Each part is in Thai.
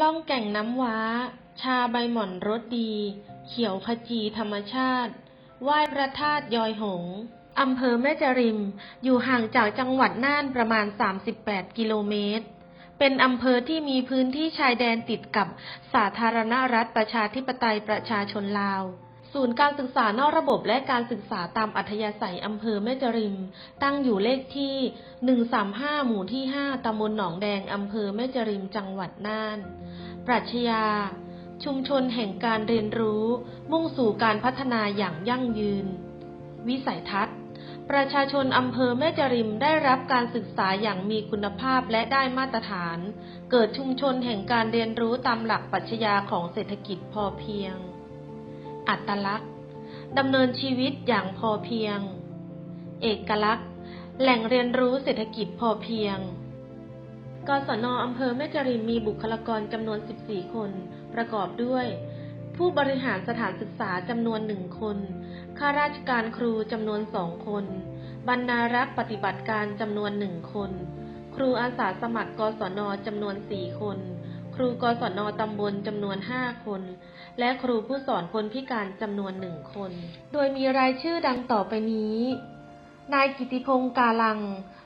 ล่องแก่งน้ำว้า ชาใบหม่อนรสดี เขียวขจีธรรมชาติ ไหว้พระธาตุยอยหง อำเภอแม่จริม อยู่ห่างจากจังหวัดน่านประมาณ 38 กิโลเมตร เป็นอำเภอที่มีพื้นที่ชายแดนติดกับสาธารณรัฐประชาธิปไตยประชาชนลาว ศูนย์การศึกษานอกระบบและการศึกษาตามอัธยาศัยอำเภอแม่จริม ตั้งอยู่เลขที่ 135 หมู่ที่ 5 ตำบลหนองแดง อำเภอแม่จริม จังหวัดน่าน ปรัชญา ชุมชนแห่งการเรียนรู้ มุ่งสู่การพัฒนาอย่างยั่งยืน วิสัยทัศน์ ประชาชนอำเภอแม่จริมได้รับการศึกษาอย่างมีคุณภาพและได้มาตรฐาน เกิดชุมชนแห่งการเรียนรู้ตามหลักปรัชญาของเศรษฐกิจพอเพียง อัตลักษณ์ดำเนินชีวิตอย่างพอเพียง เอกลักษณ์ แหล่งเรียนรู้เศรษฐกิจพอเพียง กศนอำเภอแม่จริมมีบุคลากรจำนวน 14 คน ประกอบด้วย ผู้บริหารสถานศึกษาจำนวนหนึ่งคน ข้าราชการครูจำนวนสองคน บรรณารักษ์ปฏิบัติการจำนวนหนึ่งคน ครูอาสาสมัครกศนจำนวนสี่คน ครูกศนตำบลจำนวนห้าคน และครูผู้สอนคนพิการจำนวนหนึ่งคน โดยมีรายชื่อดังต่อไปนี้ นายกิติพงศ์กาลัง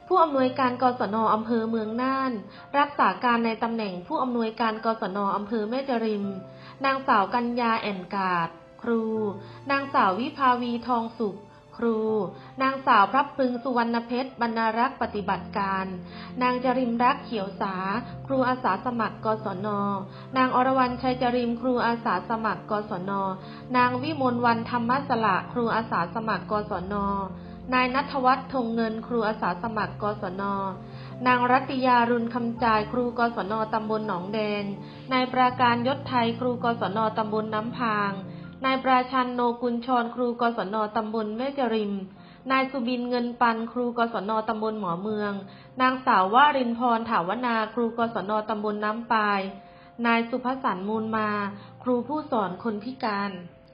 ผู้อำนวยการกศนอำเภอเมืองน่าน รักษาการในตำแหน่งผู้อำนวยการกศนอำเภอแม่จริม นางสาวกัญญาแอนกาด ครู นางสาววิภาวีทองสุข รู นางสาวพระพึงสุวรรณเพชรบรรณรักษ์ปฏิบัติการ นางจริมรักเขียวสา ครูอาสาสมัครกศน นางอรวรรณชัยจริมครูอาสาสมัครกศน นางวิมลวันธรรมสละครูอาสาสมัครกศน นายนัทวัฒน์ธงเงินครูอาสาสมัครกศนนางรัติยารุณคำจายครูกศนตำบลหนองแดง นายปราการยศไทยครูกศนตำบลน้ำพาง นายปราชันโนกุลชรครูกศนตำบลแม่จริม นายสุบินเงินปันครูกศนตำบลหมอเมือง นางสาววารินพรถาวนาครูกศนตำบลน้ำปาย นายสุภสันต์มูลมา ครูผู้สอนคนพิการ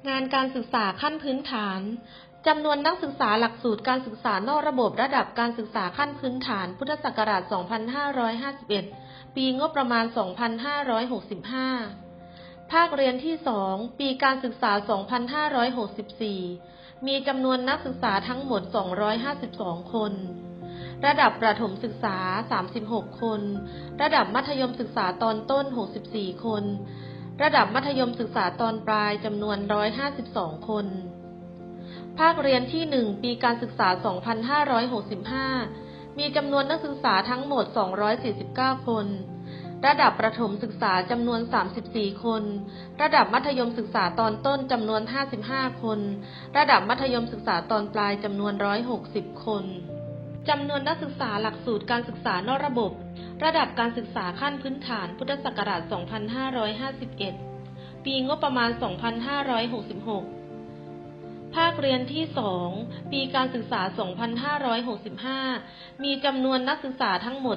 งานการศึกษาขั้นพื้นฐานจำนวนนักศึกษาหลักสูตรการศึกษานอกระบบระดับการศึกษาขั้นพื้นฐาน พุทธศักราช 2551 ปีงบประมาณ 2565 ภาคเรียนที่ 2 ปีการศึกษา 2564 มีจำนวนนักศึกษาทั้งหมด 252 คน ระดับประถมศึกษา 36 คน ระดับมัธยมศึกษาตอนต้น 64 คน ระดับมัธยมศึกษาตอนปลายจำนวน 152 คน ภาคเรียนที่ 1 ปีการศึกษา 2565 มีจำนวนนักศึกษาทั้งหมด 249 คน ระดับประถมศึกษาจำนวน 34 คน ระดับมัธยมศึกษาตอนต้นจำนวน 55 คน ระดับมัธยมศึกษาตอนปลายจำนวน 160 คนจำนวนนักศึกษาหลักสูตรการศึกษานอกระบบ ระดับการศึกษาขั้นพื้นฐานพุทธศักราช 2551 ปีงบประมาณ 2566 ภาคเรียนที่ 2 ปีการศึกษา 2565 มีจำนวนนักศึกษาทั้งหมด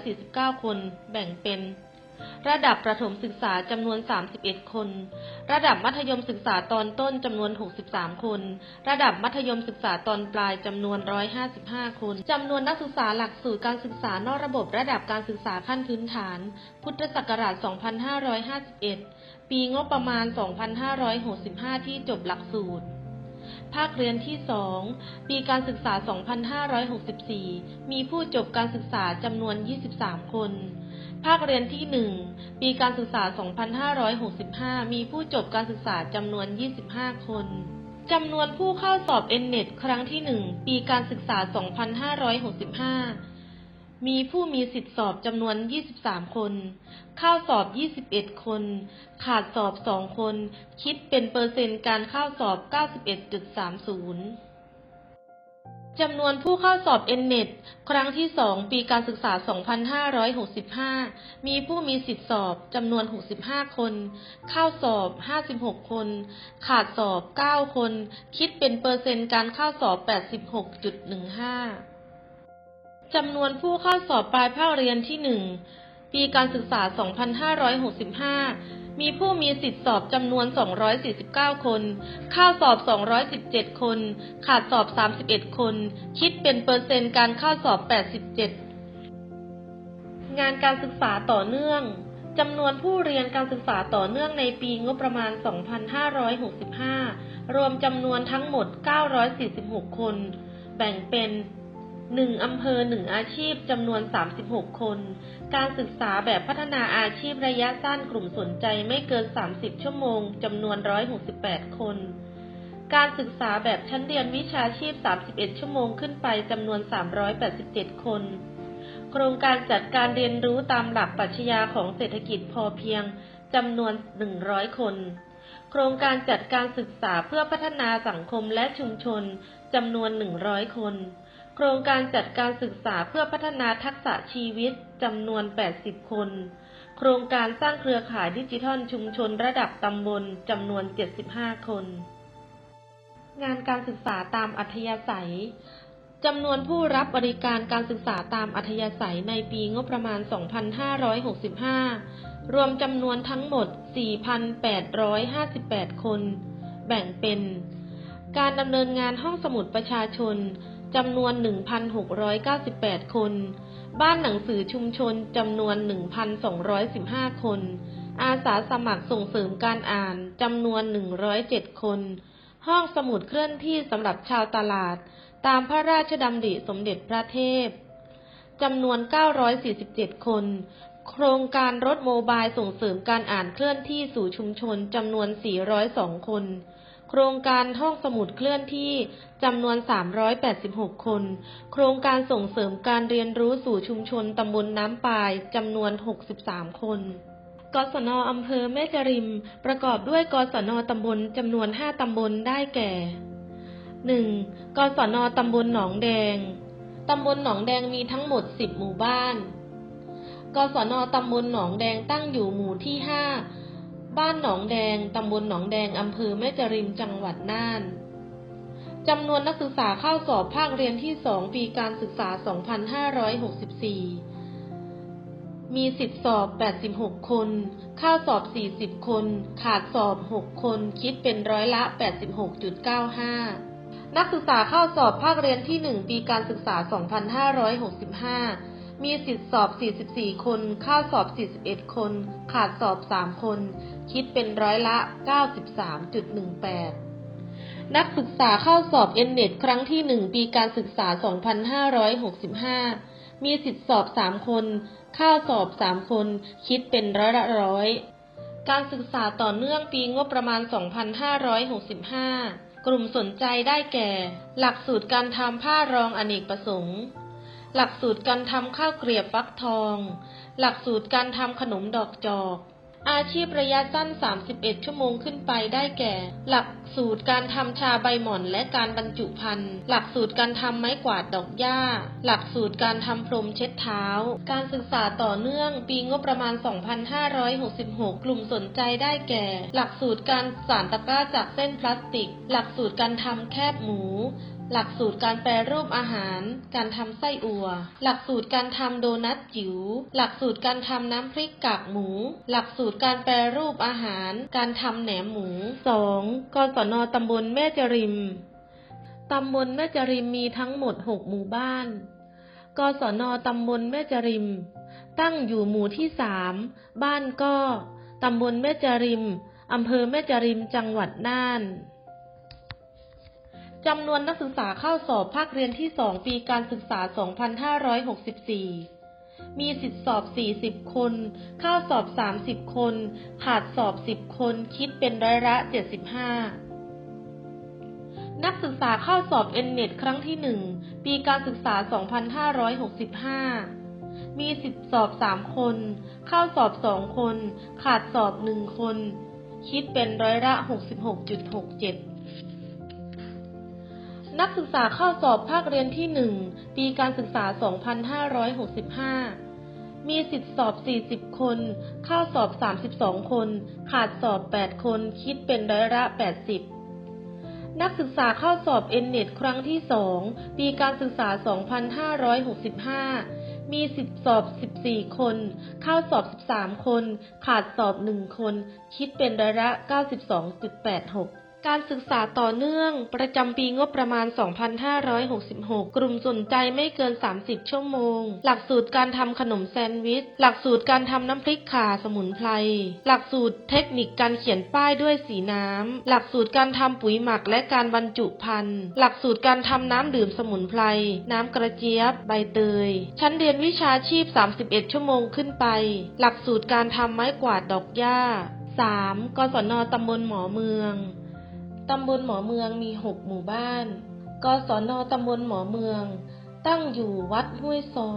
249 คน แบ่งเป็น ระดับประถมศึกษาจำนวน 31 คน ระดับมัธยมศึกษาตอนต้นจำนวน 63 คน ระดับมัธยมศึกษาตอนปลายจำนวน 155 คนจำนวนนักศึกษาหลักสูตรการศึกษานอกระบบระดับการศึกษาขั้นพื้นฐาน พุทธศักราช 2551 ปีงบประมาณ 2565 ที่จบหลักสูตร ภาคเรียนที่ 2 ปีการศึกษา 2564 มีผู้จบการศึกษาจำนวน 23 คน ภาคเรียนที่ 1 ปีการศึกษา 2565 มีผู้จบการศึกษาจำนวน 25 คนจำนวนผู้เข้าสอบ N-NET ครั้งที่ 1 ปีการศึกษา 2565 มีผู้มีสิทธิสอบจำนวน 23 คน เข้าสอบ 21 คน ขาดสอบ 2 คน คิดเป็นเปอร์เซ็นต์การเข้าสอบ 91.30 จำนวนผู้เข้าสอบ N-NET ครั้งที่ 2 ปีการศึกษา 2565 มีผู้มีสิทธิสอบจำนวน 65 คน เข้าสอบ 56 คน ขาดสอบ 9 คน คิดเป็นเปอร์เซ็นต์การเข้าสอบ 86.15 จำนวนผู้เข้าสอบปลายภาคเรียนที่ 1 ปีการศึกษา 2565 มีผู้มีสิทธิสอบจำนวน 249 คน เข้าสอบ 217 คน ขาดสอบ 31 คน คิดเป็นเปอร์เซ็นต์การเข้าสอบ 87 งานการศึกษาต่อเนื่อง จำนวนผู้เรียนการศึกษาต่อเนื่องในปีงบประมาณ 2565 รวมจำนวนทั้งหมด 946 คน แบ่งเป็น 1อำเภอ 1 อาชีพ จำนวน 36 คน การศึกษาแบบพัฒนาอาชีพระยะสั้นกลุ่มสนใจไม่เกิน 30 ชั่วโมง จำนวน 168 คน การศึกษาแบบชั้นเรียนวิชาชีพ 31 ชั่วโมงขึ้นไป จำนวน 387 คน โครงการจัดการเรียนรู้ตามหลักปรัชญาของเศรษฐกิจพอเพียง จำนวน 100 คน โครงการจัดการศึกษาเพื่อพัฒนาสังคมและชุมชน จำนวน 100 คน โครงการจัดการศึกษาเพื่อพัฒนาทักษะชีวิตจำนวน 80 คน โครงการสร้างเครือข่ายดิจิทัลชุมชนระดับตำบลจำนวน 75 คน งานการศึกษาตามอัธยาศัยจำนวนผู้รับบริการการศึกษาตามอัธยาศัยในปีงบประมาณ 2565 รวมจำนวนทั้งหมด 4,858 คน แบ่งเป็น การดำเนินงานห้องสมุดประชาชน จำนวน 1,698 คน บ้านหนังสือชุมชนจำนวน 1,215 คน อาสาสมัครส่งเสริมการอ่านจำนวน 107 คน ห้องสมุดเคลื่อนที่สำหรับชาวตลาด ตามพระราชดำริสมเด็จพระเทพจำนวน 947 คน โครงการรถโมบายส่งเสริมการอ่านเคลื่อนที่สู่ชุมชนจำนวน 402 คน โครงการห้องสมุดเคลื่อนที่จำนวน 386 คน โครงการส่งเสริมการเรียนรู้สู่ชุมชนตำบลน้ำปายจำนวน 63 คนกศนอำเภอแม่จริม ประกอบด้วยกศนตำบลจำนวน 5 ตำบลได้แก่ 1. กศนตำบลหนองแดง ตำบลหนองแดงมีทั้งหมด 10 หมู่บ้าน กศนตำบลหนองแดงตั้งอยู่หมู่ที่ 5 บ้านหนองแดง ตำบลหนองแดง อำเภอแม่จริม จังหวัดน่าน จำนวนนักศึกษาเข้าสอบภาคเรียนที่ 2 ปีการศึกษา 2564 มีสิทธิสอบ 86 คน เข้าสอบ 40 คน ขาดสอบ 6 คน คิดเป็นร้อยละ 86.95นักศึกษาเข้าสอบภาคเรียนที่ 1 ปีการศึกษา 2565 มีสิทธิสอบ 44 คน เข้าสอบ 41 คน ขาดสอบ 3 คน คิดเป็นร้อยละ 93.18 นักศึกษาเข้าสอบ n n e t ครั้งที่ 1 ปีการศึกษา 2565 มีสิทธิสอบ 3 คน เข้าสอบ 3 คน คิดเป็นร้อยละร้อย การศึกษาต่อเนื่องปีงบประมาณ 2565 กลุ่มสนใจได้แก่ หลักสูตรการทำผ้ารองอเนกประสงค์ หลักสูตรการทำข้าวเกรียบฟักทอง หลักสูตรการทำขนมดอกจอก อาชีพระยะสั้น 31 ชั่วโมงขึ้นไปได้แก่ หลักสูตรการทำชาใบหม่อนและการบรรจุภัณฑ์หลักสูตรการทำไม้กวาดดอกหญ้า หลักสูตรการทำพรมเช็ดเท้า การศึกษาต่อเนื่อง ปีงบประมาณ 2566 กลุ่มสนใจได้แก่ หลักสูตรการสานตะกร้าจากเส้นพลาสติก หลักสูตรการทำแคบหมู หลักสูตรการแปรรูปอาหาร การทำไส้อั่ว หลักสูตรการทำโดนัทจิ๋ว หลักสูตรการทำน้ำพริกกากหมู หลักสูตรการแปรรูปอาหาร การทำแหนมหมู 2. กศนตำบลแม่จริม ตำบลแม่จริมมีทั้งหมด 6 หมู่บ้าน กศนตำบลแม่จริม ตั้งอยู่หมู่ที่ 3 บ้านก้อตำบลแม่จริม อำเภอแม่จริม จังหวัดน่าน จำนวนนักศึกษาเข้าสอบภาคเรียนที่ 2 ปีการศึกษา 2564 มีสิทธิสอบ 40 คน เข้าสอบ 30 คน ขาดสอบ 10 คน คิดเป็นร้อยละ 75 นักศึกษาเข้าสอบ n n e t ครั้งที่ 1 ปีการศึกษา 2565 มีสิทธิสอบ 3 คน เข้าสอบ 2 คน ขาดสอบ 1 คน คิดเป็นร้อยละ 66.67 นักศึกษาเข้าสอบภาคเรียนที่ 1 ปีการศึกษา 2565 มีสิทธิสอบ 40 คน เข้าสอบ 32 คน ขาดสอบ 8 คน คิดเป็นร้อยละ 80 นักศึกษาเข้าสอบ n n e t ครั้งที่ 2 ปีการศึกษา 2565 มีสิทธิสอบ 14 คน เข้าสอบ 13 คน ขาดสอบ 1 คน คิดเป็นร้อยละ 92.86 การศึกษาต่อเนื่อง ประจำปีงบประมาณ 2566 กลุ่มสนใจไม่เกิน 30 ชั่วโมง หลักสูตรการทำขนมแซนด์วิช หลักสูตรการทำน้ำพริกข่าสมุนไพร หลักสูตรเทคนิคการเขียนป้ายด้วยสีน้ำ หลักสูตรการทำปุ๋ยหมักและการบรรจุภัณฑ์ หลักสูตรการทำน้ำดื่มสมุนไพร น้ำกระเจี๊ยบ ใบเตย ชั้นเรียนวิชาชีพ 31 ชั่วโมงขึ้นไป หลักสูตรการทำไม้กวาดดอกหญ้า 3. กศนตำบลหมอเมือง ตำบลหมอเมืองมี 6 หมู่บ้าน กศนตำบลหมอเมือง ตั้งอยู่วัดห้วยซ้อ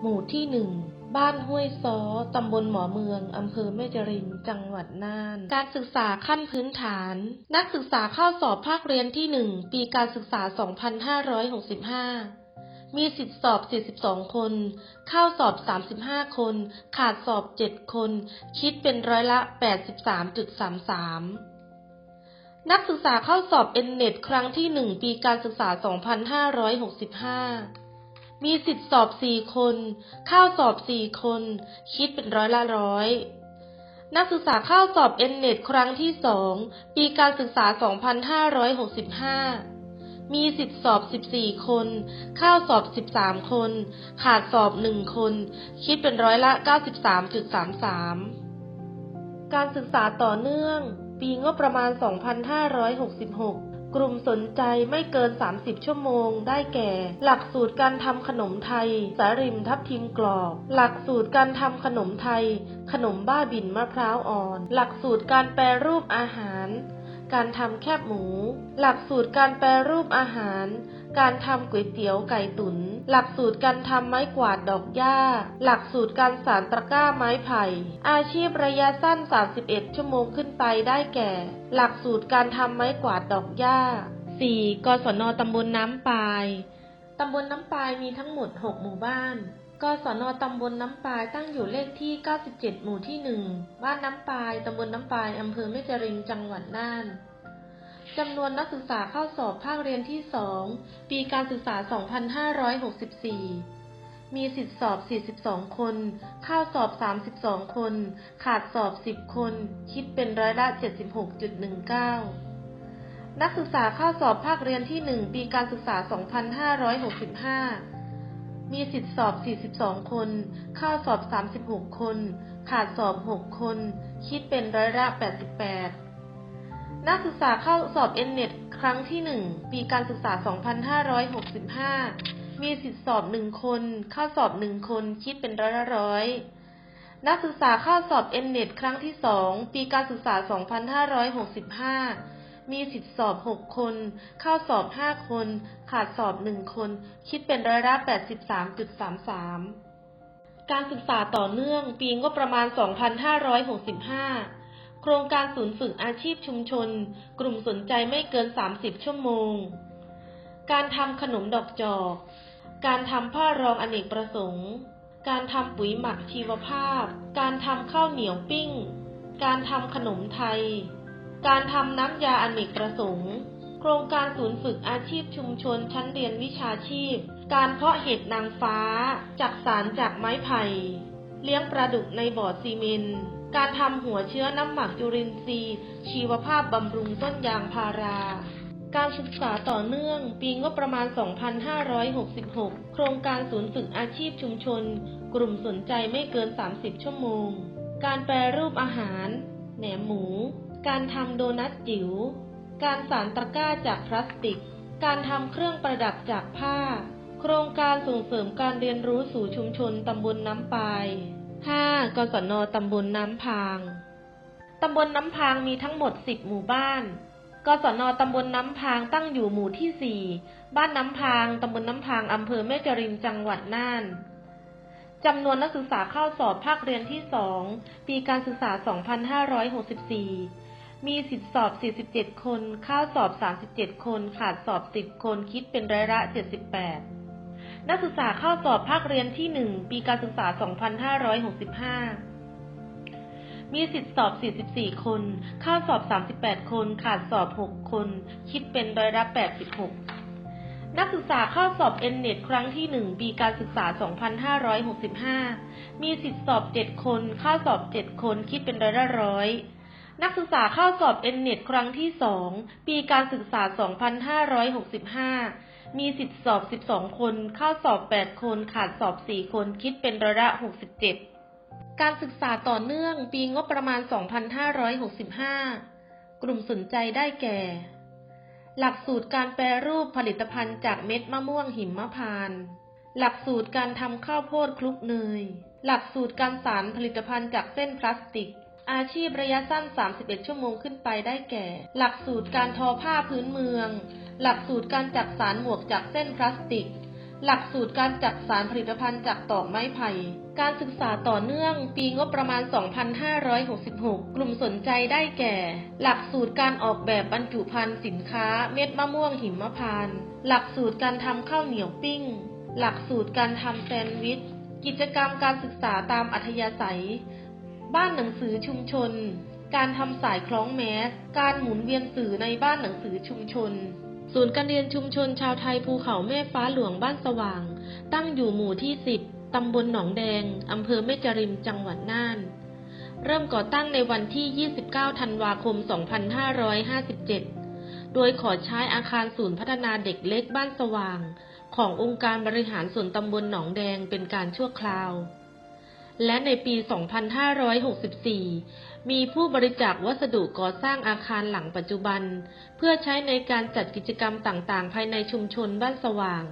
หมู่ที่หนึ่ง บ้านห้วยซ้อ ตำบลหมอเมือง อำเภอแม่จริมจังหวัดน่าน การศึกษาขั้นพื้นฐาน นักศึกษาเข้าสอบภาคเรียนที่หนึ่ง ปีการศึกษา 2565มีสิทธิสอบ 42 คน เข้าสอบ 35 คน ขาดสอบ 7 คน คิดเป็นร้อยละ 83.33 นักศึกษาเข้าสอบ N-NET ครั้งที่ 1 ปีการศึกษา 2565 มีสิทธิสอบ 4 คน เข้าสอบ 4 คน คิดเป็นร้อยละร้อย นักศึกษาเข้าสอบ N-NET ครั้งที่ 2 ปีการศึกษา 2565 มีสิทธิสอบ 14 คน เข้าสอบ 13 คน ขาดสอบ 1 คน คิดเป็นร้อยละ 93.33 การศึกษาต่อเนื่อง ปีงบประมาณ 2566 กลุ่มสนใจไม่เกิน 30 ชั่วโมง ได้แก่ หลักสูตรการทำขนมไทย สาริมทับทิมกรอบ หลักสูตรการทำขนมไทย ขนมบ้าบินมะพร้าวอ่อน หลักสูตรการแปรรูปอาหาร การทำแคบหมู หลักสูตรการแปรรูปอาหาร การทำก๋วยเตี๋ยวไก่ตุน๋น หลักสูตรการทำไม้กวาดดอกหญ้า หลักสูตรการสานตะกร้าไม้ไผ่ อาชีพระยะสั้น 31 ชั่วโมงขึ้นไปได้แก่ หลักสูตรการทำไม้กวาดดอกหญ้า 4. กศนตำบลน้ำปาย ตำบลน้ำปายมีทั้งหมด 6 หมู่บ้านกศนตำบลน้ำปายตั้งอยู่เลขที่ 97 หมู่ที่ 1 บ้านน้ำปาย ตำบลน้ำปาย อำเภอแม่จริมจังหวัดน่าน จำนวนนักศึกษาเข้าสอบภาคเรียนที่ 2 ปีการศึกษา 2564 มีสิทธิสอบ 42 คน เข้าสอบ 32 คน ขาดสอบ 10 คน คิดเป็นร้อยละ 76.19 นักศึกษาเข้าสอบภาคเรียนที่ 1 ปีการศึกษา 2565 มีสิทธิสอบ 42 คน เข้าสอบ 36 คน ขาดสอบ 6 คน คิดเป็นร้อยละ 88 นักศึกษาเข้าสอบ N-NET ครั้งที่ 1 ปีการศึกษา 2565 มีสิทธิสอบ 1 คน เข้าสอบ 1 คน คิดเป็นร้อยละร้อย นักศึกษาเข้าสอบ N-NET ครั้งที่ 2 ปีการศึกษา 2565 มีสิทธิสอบ 6 คน เข้าสอบ 5 คน ขาดสอบ 1 คน คิดเป็นร้อยละ 83.33 การศึกษาต่อเนื่อง ปีงบประมาณ 2565 โครงการศูนย์ฝึกอาชีพชุมชน กลุ่มสนใจไม่เกิน 30 ชั่วโมง การทำขนมดอกจอก การทำผ้ารองอเนกประสงค์ การทำปุ๋ยหมักชีวภาพ การทำข้าวเหนียวปิ้ง การทำขนมไทย การทำน้ำยาอเนกประสงค์ โครงการศูนย์ฝึกอาชีพชุมชนชั้นเรียนวิชาชีพ การเพาะเห็ดนางฟ้าจากสารจากไม้ไผ่ เลี้ยงปลาดุกในบ่อซีเมนต์การทำหัวเชื้อน้ำหมักจุลินทรีย์ ชีวภาพบำรุงต้นยางพารา การศึกษาต่อเนื่อง ปีงบประมาณ 2566 โครงการศูนย์ฝึกอาชีพชุมชน กลุ่มสนใจไม่เกิน 30 ชั่วโมง การแปรรูปอาหาร แหนมหมู การทำโดนัทจิ๋ว การสานตะกร้าจากพลาสติก การทำเครื่องประดับจากผ้า ครงการส่งเสริมการเรียนรู้สู่ชุมชนตำบลน้ำปาย 5. กศนตำบลน้ำพาง ตำบลน้ำพางมีทั้งหมด 10 หมู่บ้าน กศนตำบลน้ำพางตั้งอยู่หมู่ที่ 4 บ้านน้ำพางตำบลน้ำพางอำเภอแม่จริมจังหวัดน่านจำนวนนักศึกษาเข้าสอบภาคเรียนที่ 2 ปีการศึกษา 2564 มีสิทธิสอบ 47 คน เข้าสอบ 37 คน ขาดสอบ 10 คน คิดเป็นร้อยละ 78 นักศึกษาเข้าสอบภาคเรียนที่ 1 ปีการศึกษา 2565 มีสิทธิสอบ 44 คน เข้าสอบ 38 คน ขาดสอบ 6 คน คิดเป็นร้อยละ 86 นักศึกษาเข้าสอบ N-NET ครั้งที่ 1 ปีการศึกษา 2565 มีสิทธิสอบ 7 คน เข้าสอบ 7 คน คิดเป็นร้อยละร้อยนักศึกษาเข้าสอบเอ็นเน็ตครั้งที่ 2 ปีการศึกษา 2565 มีสิทธิสอบ 12 คน เข้าสอบ 8 คน ขาดสอบ 4 คน คิดเป็นร้อยละ 67 การศึกษาต่อเนื่อง ปีงบประมาณ 2565 กลุ่มสนใจได้แก่ หลักสูตรการแปรรูปผลิตภัณฑ์จากเม็ดมะม่วงหิมพานต์ หลักสูตรการทำข้าวโพดคลุกเนย หลักสูตรการสารผลิตภัณฑ์จากเส้นพลาสติก อาชีพระยะสั้น 31 ชั่วโมงขึ้นไปได้แก่ หลักสูตรการทอผ้าพื้นเมือง หลักสูตรการจักสารหมวกจากเส้นพลาสติก หลักสูตรการจักสารผลิตภัณฑ์จากตอกไม้ไผ่ การศึกษาต่อเนื่อง ปีงบประมาณ 2566 กลุ่มสนใจได้แก่ หลักสูตรการออกแบบบรรจุภัณฑ์สินค้า เม็ดมะม่วงหิมพานต์หลักสูตรการทำข้าวเหนียวปิ้ง หลักสูตรการทำแซนด์วิช กิจกรรมการศึกษาตามอัธยาศัย บ้านหนังสือชุมชน การทำสายคล้องแมส การหมุนเวียนสื่อในบ้านหนังสือชุมชน ศูนย์การเรียนชุมชนชาวไทยภูเขาแม่ฟ้าหลวงบ้านสว่าง ตั้งอยู่หมู่ที่ 10 ตำบลหนองแดง อำเภอแม่จริมจังหวัดน่าน เริ่มก่อตั้งในวันที่ 29 ธันวาคม 2557 โดยขอใช้อาคารศูนย์พัฒนาเด็กเล็กบ้านสว่าง ขององค์การบริหารส่วนตำบลหนองแดงเป็นการชั่วคราว และในปี 2564 มีผู้บริจาควัสดุก่อสร้างอาคารหลังปัจจุบัน เพื่อใช้ในการจัดกิจกรรมต่างๆ ภายในชุมชนบ้านสว่าง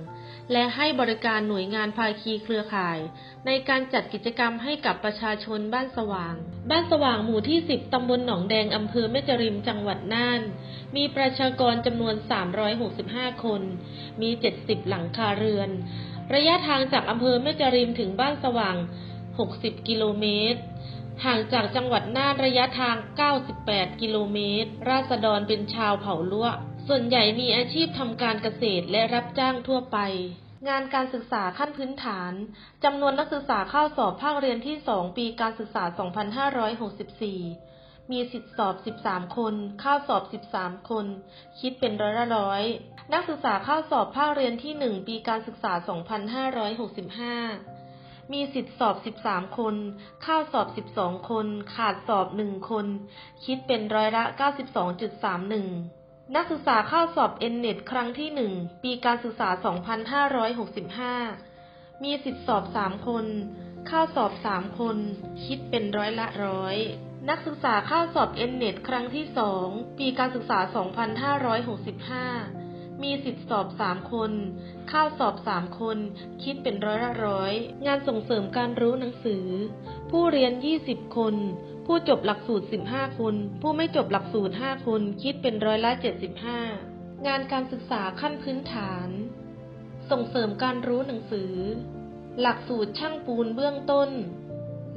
และให้บริการหน่วยงานภาคีเครือข่าย ในการจัดกิจกรรมให้กับประชาชนบ้านสว่าง บ้านสว่างหมู่ที่ 10 ตำบลหนองแดง อำเภอแม่จริมจังหวัดน่าน มีประชากรจำนวน 365 คน มี 70 หลังคาเรือน ระยะทางจากอำเภอแม่จริมถึงบ้านสว่าง 60 กิโลเมตร ห่างจากจังหวัดน่านระยะทาง 98 กิโลเมตร ราษฎรเป็นชาวเผ่าลั่วส่วนใหญ่มีอาชีพทำการเกษตรและรับจ้างทั่วไป งานการศึกษาขั้นพื้นฐานจำนวนนักศึกษาเข้าสอบภาคเรียนที่ 2 ปีการศึกษา 2564 มีสิทธิสอบ 13 คน เข้าสอบ 13 คน คิดเป็นร้อยละร้อย นักศึกษาเข้าสอบภาคเรียนที่ 1 ปีการศึกษา 2565 มีสิทธิสอบ 13 คน เข้าสอบ 12 คน ขาดสอบ 1 คน คิดเป็นร้อยละ 92.31 นักศึกษาเข้าสอบ N-NET ครั้งที่ 1 ปีการศึกษา 2565 มีสิทธิสอบ 3 คน เข้าสอบ 3 คน คิดเป็นร้อยละร้อยนักศึกษาเข้าสอบ N-NET ครั้งที่ 2 ปีการศึกษา 2565 มีสิทธิสอบ3คน เข้าสอบ3คน คิดเป็นร้อยละร้อย งานส่งเสริมการรู้หนังสือ ผู้เรียน 20 คน ผู้จบหลักสูตร 15 คน ผู้ไม่จบหลักสูตร 5 คน คิดเป็นร้อยละ 75 งานการศึกษาขั้นพื้นฐาน ส่งเสริมการรู้หนังสือ หลักสูตรช่างปูนเบื้องต้น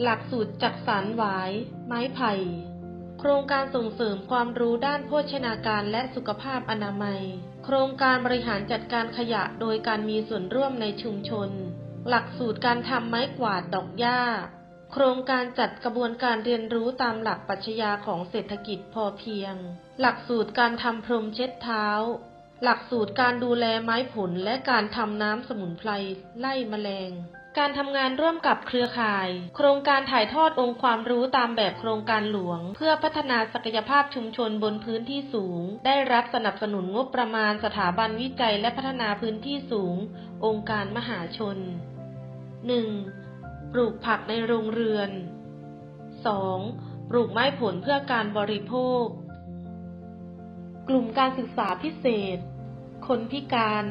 หลักสูตรจักสารหวาย ไม้ไผ่ ครงการส่งเสริมความรู้ด้านโภชนาการและสุขภาพอนามัย โครงการบริหารจัดการขยะโดยการมีส่วนร่วมในชุมชน หลักสูตรการทำไม้กวาดดอกหญ้า โครงการจัดกระบวนการเรียนรู้ตามหลักปรัชญาของเศรษฐกิจพอเพียง หลักสูตรการทำพรมเช็ดเท้า หลักสูตรการดูแลไม้ผลและการทำน้ำสมุนไพรไล่แมลง การทำงานร่วมกับเครือข่าย โครงการถ่ายทอดองค์ความรู้ตามแบบโครงการหลวง เพื่อพัฒนาศักยภาพชุมชนบนพื้นที่สูง ได้รับสนับสนุนงบประมาณสถาบันวิจัยและพัฒนาพื้นที่สูง องค์การมหาชน 1. ปลูกผักในโรงเรือน 2. ปลูกไม้ผลเพื่อการบริโภค กลุ่มการศึกษาพิเศษ คนพิการ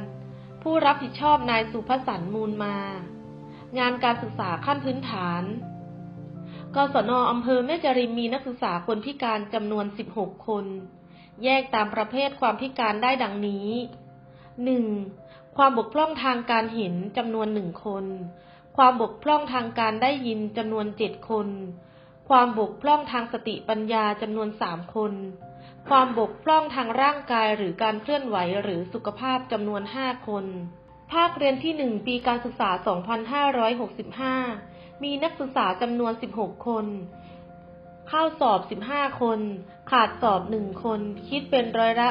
ผู้รับผิดชอบนายสุภสันต์มูลมา งานการศึกษาขั้นพื้นฐาน กศนอำเภอแม่จริมมีนักศึกษาคนพิการจำนวน 16 คน แยกตามประเภทความพิการได้ดังนี้ 1. ความบกพร่องทางการเห็นจำนวนหนึ่งคน ความบกพร่องทางการได้ยินจำนวนเจ็ดคน ความบกพร่องทางสติปัญญาจำนวนสามคน ความบกพร่องทางร่างกายหรือการเคลื่อนไหวหรือสุขภาพจำนวนห้าคน ภาคเรียนที่หนึ่งปีการศึกษา 2565 มีนักศึกษาจำนวน 16 คน เข้าสอบ 15 คน ขาดสอบ 1 คน คิดเป็นร้อยละ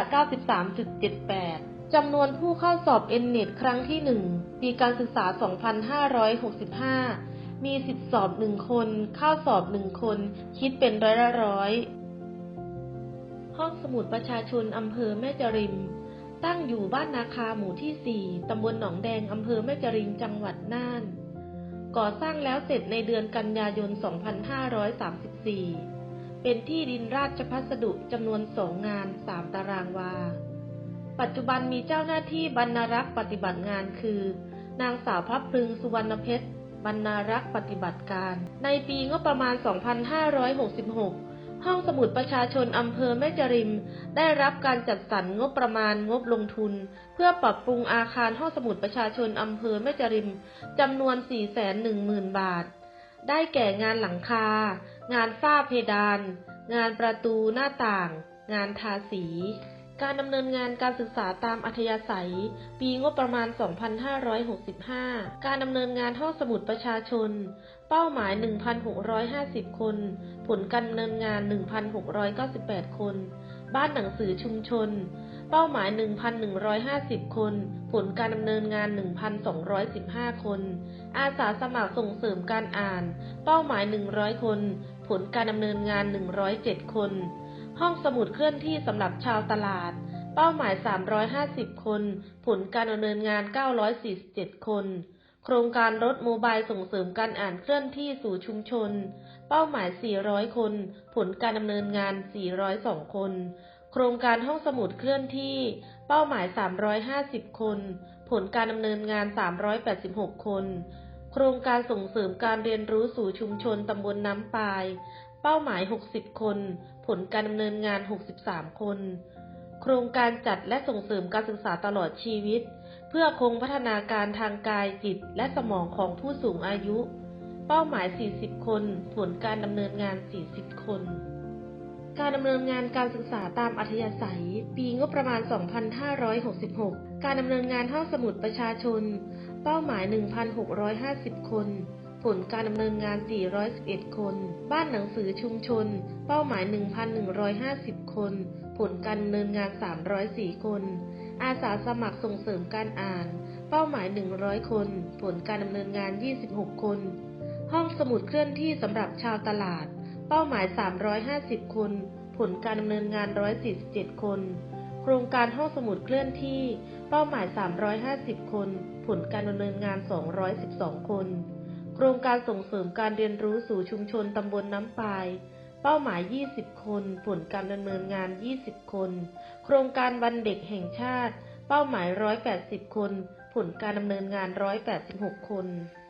93.78 จำนวนผู้เข้าสอบ N-NET ครั้งที่ 1 ปีการศึกษา 2565 มีสิทธิสอบ 1 คน เข้าสอบ 1 คน คิดเป็นร้อยละร้อย ห้องสมุดประชาชนอำเภอแม่จริม ตั้งอยู่บ้านนาคาหมู่ที่ 4 ตำบลหนองแดง อำเภอแม่จริมจังหวัดน่าน ก่อสร้างแล้วเสร็จในเดือนกันยายน 2534 เป็นที่ดินราชพัสดุจำนวนสองงาน 3 ตารางวา ปัจจุบันมีเจ้าหน้าที่บรรณารักษ์ปฏิบัติงานคือ นางสาวพับพลึงสุวรรณเพชรบรรณารักษ์ปฏิบัติการ ในปีงบประมาณ 2566 ห้องสมุดประชาชนอำเภอแม่จริม ได้รับการจัดสรรงบประมาณงบลงทุน เพื่อปรับปรุงอาคารห้องสมุดประชาชนอำเภอแม่จริมจำนวน 410,000 บาท ได้แก่งานหลังคา งานฝ้าเพดาน งานประตูหน้าต่าง งานทาสี การดำเนินงานการศึกษาตามอัธยาศัย ปีงบประมาณ 2565 การดำเนินงานห้องสมุดประชาชน เป้าหมาย 1,650 คน ผลการดำเนินงาน 1,698 คน บ้านหนังสือชุมชน เป้าหมาย 1,150 คน ผลการดำเนินงาน 1,215 คน อาสาสมัครส่งเสริมการอ่าน เป้าหมาย 100 คน ผลการดำเนินงาน 107 คน ห้องสมุดเคลื่อนที่สำหรับชาวตลาด เป้าหมาย 350 คน ผลการดำเนินงาน 947 คน โครงการรถโมบายส่งเสริมการอ่านเคลื่อนที่สู่ชุมชน เป้าหมาย 400 คน ผลการดำเนินงาน 402 คน โครงการห้องสมุดเคลื่อนที่ เป้าหมาย 350 คน ผลการดำเนินงาน 386 คน โครงการส่งเสริมการเรียนรู้สู่ชุมชนตำบลน้ำปาย เป้าหมาย 60 คน ผลการดำเนินงาน 63 คน โครงการจัดและส่งเสริมการศึกษาตลอดชีวิต เพื่อคงพัฒนาการทางกายจิตและสมองของผู้สูงอายุ เป้าหมาย 40 คน ผลการดำเนินงาน 40 คน การดำเนินงานการศึกษาตามอัธยาศัย ปีงบประมาณ 2566 การดำเนินงานห้องสมุดประชาชน เป้าหมาย 1,650 คน ผลการดำเนินงาน 411 คน บ้านหนังสือชุมชน เป้าหมาย 1,150 คน ผลการดำเนินงาน 304 คน อาสาสมัครส่งเสริมการอ่าน เป้าหมาย 100 คน ผลการดำเนินงาน 26 คน ห้องสมุดเคลื่อนที่สำหรับชาวตลาด เป้าหมาย 350 คน ผลการดำเนินงาน 147 คน โครงการห้องสมุดเคลื่อนที่ เป้าหมาย 350 คน ผลการดำเนินงาน 212 คน รงการส่งเสริมการเรียนรู้สู่ชุมชนตำบลน้ำปาย เป้าหมาย 20 คน ผลการดำเนินงาน 20 คน โครงการวันเด็กแห่งชาติ เป้าหมาย 180 คน ผลการดำเนินงาน 186 คน